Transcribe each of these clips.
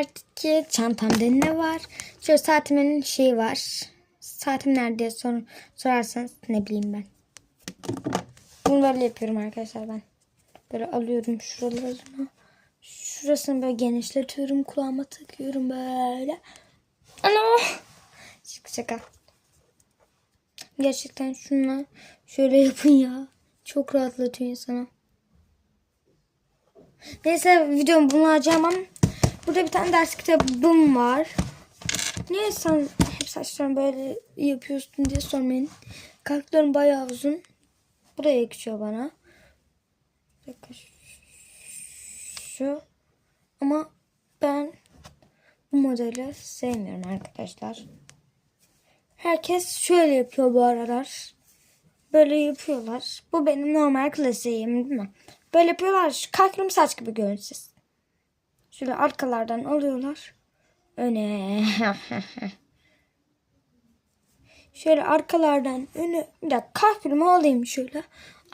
2 çantamda ne var? Şöyle saatimin şeyi var. Saatim nerede sor, sorarsanız ne bileyim ben. Bunu böyle yapıyorum arkadaşlar ben. Böyle alıyorum şuralarını. Şurasını böyle genişletiyorum. Kulağıma takıyorum böyle. Ana! Şaka şaka. Gerçekten şunla şöyle yapın ya. Çok rahatlatıyor insana. Neyse videomu bunu açamam. Burada bir tane ders kitabım var. Niye sen hep saçlarını böyle yapıyorsun diye sormayın. Kalklarım bayağı uzun. Bu da yakışıyor bana. Dakika. Şu. Ama ben bu modeli sevmiyorum arkadaşlar. Herkes şöyle yapıyor bu aralar. Böyle yapıyorlar. Bu benim normal klasiğim değil mi? Böyle yapıyorlar. Kalkırım saç gibi görünsün. Şöyle arkalardan alıyorlar. Öne. şöyle arkalardan öne. Bir dakika kalkırımı alayım şöyle.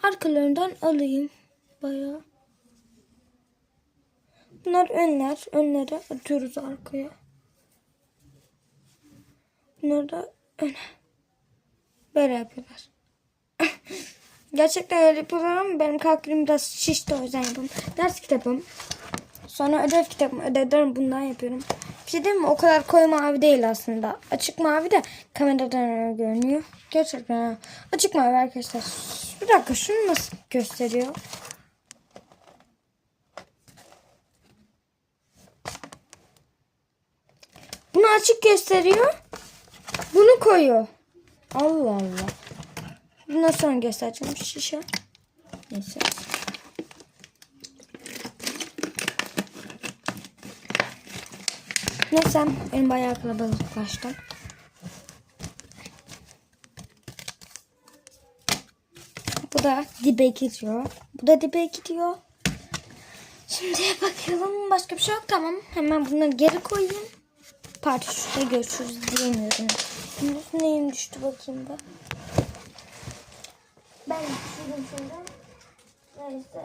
Arkalarından alayım. Bayağı. Bunlar önler. Önlere atıyoruz arkaya. Bunları da öne. Böyle yapıyorlar. Gerçekten öyle yapıyorlar ama benim kalkülüm biraz şişti o yüzden yapıyorum. Ders kitabım. Sonra ödev kitabım. Ödevlerim bundan yapıyorum. Bir şey diyeyim mi? O kadar koyu mavi değil aslında. Açık mavi de kameradan öyle görünüyor. Gerçekten. Açık mavi arkadaşlar. Bir dakika şunu nasıl gösteriyor? Bunu açık gösteriyor. Bunu koyuyor. Allah Allah. Bundan sonra göstereceğim şişe. Neyse. Neyse benim bayağı kalabalıklaştı. Bu da dibe gidiyor. Bu da dibe gidiyor. Şimdi bakalım başka bir şey yok tamam. Hemen bunları geri koyayım. Parti şurada görüşürüz diyemiyorum. Neyim düştü bakayım da. Ben düşürdüm şimdi. Neyse.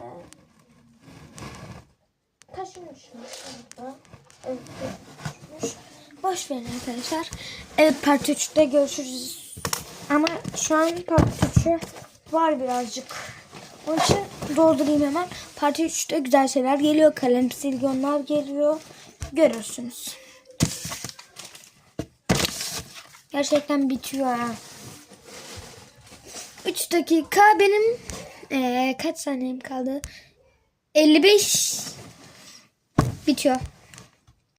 Taşımışım. Şurada. Evet, düşmüş. Boş verin arkadaşlar. Evet part 3'te görüşürüz. Ama şu an part 3'ü var birazcık. Onun için doldurayım hemen. Part 3'te güzel şeyler geliyor. Kalem silgonlar geliyor. Görürsünüz. Gerçekten bitiyor ha. 3 dakika benim eee, kaç saniyem kaldı? 55 bitiyor.